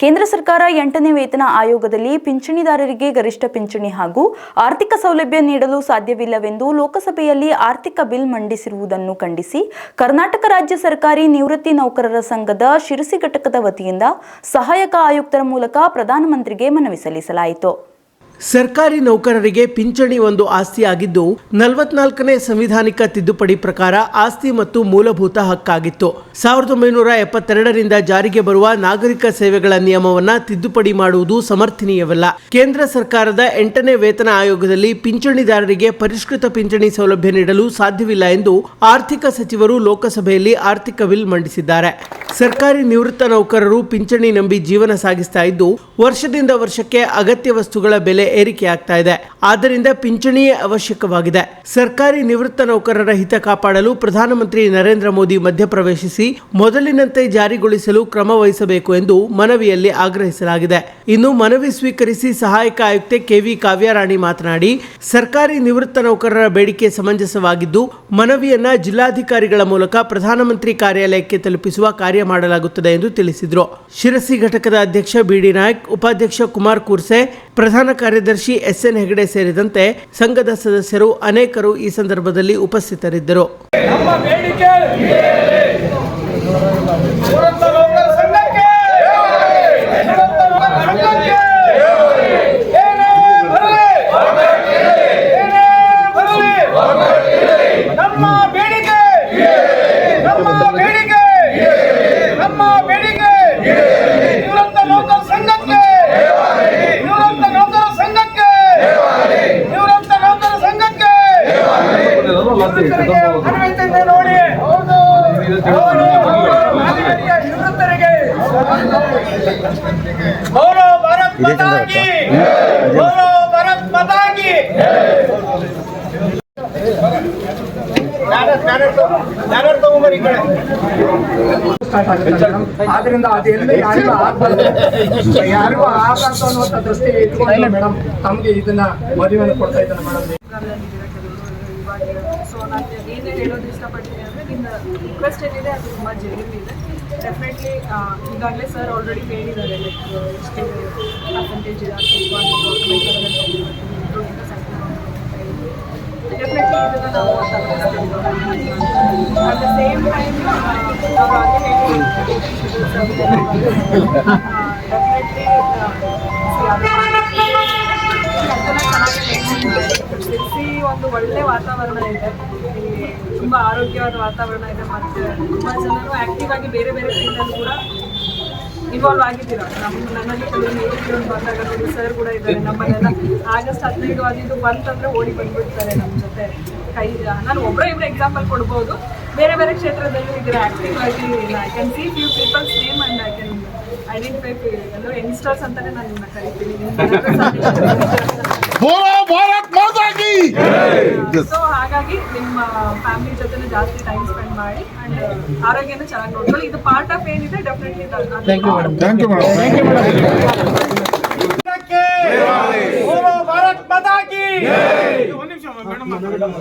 ಕೇಂದ್ರ ಸರ್ಕಾರ ಎಂಟನೇ ವೇತನ ಆಯೋಗದಲ್ಲಿ ಪಿಂಚಣಿದಾರರಿಗೆ ಗರಿಷ್ಠ ಪಿಂಚಣಿ ಹಾಗೂ ಆರ್ಥಿಕ ಸೌಲಭ್ಯ ನೀಡಲು ಸಾಧ್ಯವಿಲ್ಲವೆಂದು ಲೋಕಸಭೆಯಲ್ಲಿ ಆರ್ಥಿಕ ಬಿಲ್ ಮಂಡಿಸಿರುವುದನ್ನು ಖಂಡಿಸಿ ಕರ್ನಾಟಕ ರಾಜ್ಯ ಸರ್ಕಾರಿ ನಿವೃತ್ತಿ ನೌಕರರ ಸಂಘದ ಶಿರಸಿ ಘಟಕದ ವತಿಯಿಂದ ಸಹಾಯಕ ಆಯುಕ್ತರ ಮೂಲಕ ಪ್ರಧಾನಮಂತ್ರಿಗೆ ಮನವಿ ಸಲ್ಲಿಸಲಾಯಿತು. ಸರ್ಕಾರಿ ನೌಕರರಿಗೆ ಪಿಂಚಣಿ ಒಂದು ಆಸ್ತಿಯಾಗಿದ್ದು, ನಲವತ್ನಾಲ್ಕನೇ ಸಂವಿಧಾನಿಕ ತಿದ್ದುಪಡಿ ಪ್ರಕಾರ ಆಸ್ತಿ ಮತ್ತು ಮೂಲಭೂತ ಹಕ್ಕಾಗಿತ್ತು. ಸಾವಿರದ ಒಂಬೈನೂರ ಎಪ್ಪತ್ತೆರಡರಿಂದ ಜಾರಿಗೆ ಬರುವ ನಾಗರಿಕ ಸೇವೆಗಳ ನಿಯಮವನ್ನ ತಿದ್ದುಪಡಿ ಮಾಡುವುದು ಸಮರ್ಥನೀಯವಲ್ಲ. ಕೇಂದ್ರ ಸರ್ಕಾರದ ಎಂಟನೇ ವೇತನ ಆಯೋಗದಲ್ಲಿ ಪಿಂಚಣಿದಾರರಿಗೆ ಪರಿಷ್ಕೃತ ಪಿಂಚಣಿ ಸೌಲಭ್ಯ ನೀಡಲು ಸಾಧ್ಯವಿಲ್ಲ ಎಂದು ಆರ್ಥಿಕ ಸಚಿವರು ಲೋಕಸಭೆಯಲ್ಲಿ ಆರ್ಥಿಕ ಬಿಲ್ ಮಂಡಿಸಿದ್ದಾರೆ. ಸರ್ಕಾರಿ ನಿವೃತ್ತ ನೌಕರರು ಪಿಂಚಣಿ ನಂಬಿ ಜೀವನ ಸಾಗಿಸ್ತಾ ಇದ್ದು, ವರ್ಷದಿಂದ ವರ್ಷಕ್ಕೆ ಅಗತ್ಯ ವಸ್ತುಗಳ ಬೆಲೆ ಏರಿಕೆಯಾಗ್ತಾ ಇದೆ. ಆದ್ದರಿಂದ ಪಿಂಚಣಿಯೇ ಅವಶ್ಯಕವಾಗಿದೆ. ಸರ್ಕಾರಿ ನಿವೃತ್ತ ನೌಕರರ ಹಿತ ಕಾಪಾಡಲು ಪ್ರಧಾನಮಂತ್ರಿ ನರೇಂದ್ರ ಮೋದಿ ಮಧ್ಯಪ್ರವೇಶಿಸಿ, ಮೊದಲಿನಂತೆ ಜಾರಿಗೊಳಿಸಲು ಕ್ರಮ ವಹಿಸಬೇಕು ಎಂದು ಮನವಿಯಲ್ಲಿ ಆಗ್ರಹಿಸಲಾಗಿದೆ. ಇನ್ನು ಮನವಿ ಸ್ವೀಕರಿಸಿ ಸಹಾಯಕ ಆಯುಕ್ತೆ ಕೆವಿ ಕಾವ್ಯರಾಣಿ ಮಾತನಾಡಿ, ಸರ್ಕಾರಿ ನಿವೃತ್ತ ನೌಕರರ ಬೇಡಿಕೆ ಸಮಂಜಸವಾಗಿದ್ದು, ಮನವಿಯನ್ನ ಜಿಲ್ಲಾಧಿಕಾರಿಗಳ ಮೂಲಕ ಪ್ರಧಾನಮಂತ್ರಿ ಕಾರ್ಯಾಲಯಕ್ಕೆ ತಲುಪಿಸುವ ಕಾರ್ಯ ಮಾಡಲಾಗುತ್ತದೆ ಎಂದು ತಿಳಿಸಿದರು. ಶಿರಸಿ ಘಟಕದ ಅಧ್ಯಕ್ಷ ಬಿಡಿ ನಾಯಕ್, ಉಪಾಧ್ಯಕ್ಷ ಕುಮಾರ್ ಕುರ್ಸೆ, ಪ್ರಧಾನ ಕಾರ್ಯದರ್ಶಿ ಎಸ್ ಎನ್ ಹೆಗಡೆ ಸೇರಿದಂತೆ ಸಂಘದ ಸದಸ್ಯರು ಅನೇಕರು ಈ ಸಂದರ್ಭದಲ್ಲಿ ಉಪಸ್ಥಿತರಿದ್ದರು. ಆದ್ರಿಂದ ಅದೆಲ್ಲ ಯಾರಿಗೂ ಆಗ್ಬಾರ್ದು. ಯಾರಿಗೂ ಆಗಂತ ಅನ್ನುವಂಥ ದೃಷ್ಟಿ ಇಟ್ಕೊಂಡು ಮೇಡಮ್, ತಮ್ಗೆ ಇದನ್ನ ಮದುವೆಯನ್ನು ಕೊಡ್ತಾ ಇದ್ದಾನೆ ಮೇಡಮ್. ಸೊ ನಾನು ಏನೇ ಹೇಳೋದು ಇಷ್ಟಪಡ್ತೀನಿ ಅಂದರೆ ನಿಮ್ಮ ರಿಕ್ವೆಸ್ಟ್ ಏನಿದೆ ಅದು ತುಂಬ ಜೆನ್ಯೂನ್ ಇದೆ. ಡೆಫಿನೆಟ್ಲಿ ಈಗಾಗಲೇ ಸರ್ ಆಲ್ರೆಡಿ ಹೇಳಿದ್ದಾರೆ ಲೈಕ್ ಎಷ್ಟು ಪರ್ಸೆಂಟೇಜ್ ಇದೆ ಡೆಫಿನೆಟ್ಲಿ ಇದನ್ನು ನಾವು ತಲುಪಿಸ್ತೀವಿ ಅಟ್ ದ ಸೇಮ್ ಟೈಮ್ ನಾವು ಹಾಗೆ ಶಿರ್ಸಿ ಒಂದು ಒಳ್ಳೆ ವಾತಾವರಣ ಇದೆ. ತುಂಬ ಆರೋಗ್ಯವಾದ ವಾತಾವರಣ ಇದೆ ಮತ್ತು ತುಂಬ ಜನರು ಆಕ್ಟಿವ್ ಆಗಿ ಬೇರೆ ಬೇರೆ ಫೀಲ್ಡಲ್ಲಿ ಕೂಡ ಇನ್ವಾಲ್ವ್ ಆಗಿದ್ದೀರ? ನಮ್ಮ ನನ್ನಲ್ಲಿ ಕೆಲವು ಬಂದಾಗ ಸರ್ ಕೂಡ ಇದ್ದಾರೆ. ನಮ್ಮನ್ನೆಲ್ಲ ಆಗಸ್ಟ್ ಹದಿನೈದು ಅದಿದ್ದು ಬಂತಂದರೆ ಓಡಿ ಬಂದ್ಬಿಡ್ತಾರೆ ನಮ್ಮ ಜೊತೆ. ಕೈ, ನಾನು ಒಬ್ಬರೇ ಇಬ್ಬರು ಎಕ್ಸಾಂಪಲ್ ಕೊಡ್ಬೋದು. ಬೇರೆ ಬೇರೆ ಕ್ಷೇತ್ರದಲ್ಲೂ ಇದ್ದಾರೆ? ಆ್ಯಕ್ಟಿವ್ ಆಗಿ I can see few peoples name and I can identify ಅಂದರೆ ಯಂಗ್ಸ್ಟರ್ಸ್ ಅಂತಲೇ ನಾನು ನಿಮ್ಮನ್ನ ಕರಿತೀನಿ. ಸೊ ಹಾಗಾಗಿ ನಿಮ್ಮ ಫ್ಯಾಮಿಲಿ ಜೊತೆ ಜಾಸ್ತಿ ಟೈಮ್ ಸ್ಪೆಂಡ್ ಮಾಡಿ ಅಂಡ್ uh, ಆರೋಗ್ಯನ ಚೆನ್ನಾಗಿ ನೋಡ್ಕೊಳ್ಳಿ. ಇದು ಪಾರ್ಟ್ ಆಫ್ ಏನಿದೆ? Definitely thank you madam thank you madam thank you ಮಾತಾ ಕಿ ಒಂದು ನಿಮಿಷ ಮೇಡಮ್